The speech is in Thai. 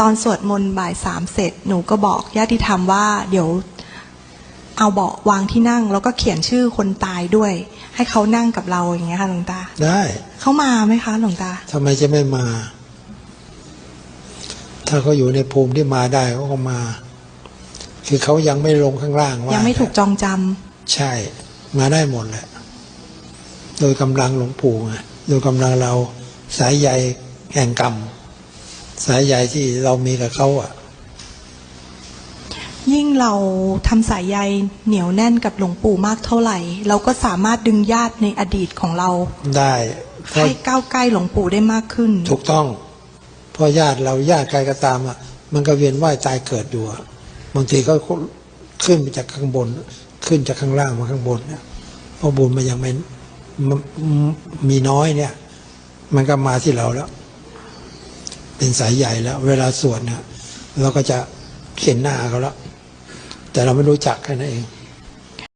ตอนสวดมนต์บ่ายสามเสร็จ หนูก็บอกญาติธรรมว่า เดี๋ยวเอาเบาะวางที่นั่ง แล้วก็เขียนชื่อคนตายด้วย ให้เขานั่งกับเราอย่างเงี้ยค่ะหลวงตา ได้เขามาไหมคะหลวงตาทำไมจะไม่มา ถ้าเขาอยู่ในภูมิที่มาได้เขาก็มา คือเขายังไม่ลงข้างล่างว่ายัยังไม่ถูกจองจำใช่ มาได้หมดแหละ โดยกำลังหลวงปู่ไงโดยกำลังเราสายใยแห่งกรรม สายใยที่เรามีกับเขาอะ ยิ่งเราทำสายใยเหนียวแน่นกับหลวงปู่มากเท่าไหร่ เราก็สามารถดึงญาติในอดีตของเรา ได้เพราะให้ก้าวใกล้หลวงปู่ได้มากขึ้น ถูกต้องเพราะญาติเราญาติใครก็ตามอะ มันก็เวียนว่ายตายเกิดอยู่อะบางทีก็ขึ้นมาจากข้างบน ขึ้นจากข้างล่างมาข้างบนเนี่ยเพราะบุญมันยังไม่มมมีน้อยเนี่ย มันก็มาที่เราแล้ว เป็นสายใหญ่แล้ว เวลาสวดเนี่ยเราก็จะเห็นหน้าเขาแล้วแต่เราไม่รู้จักแค่นั้นเอง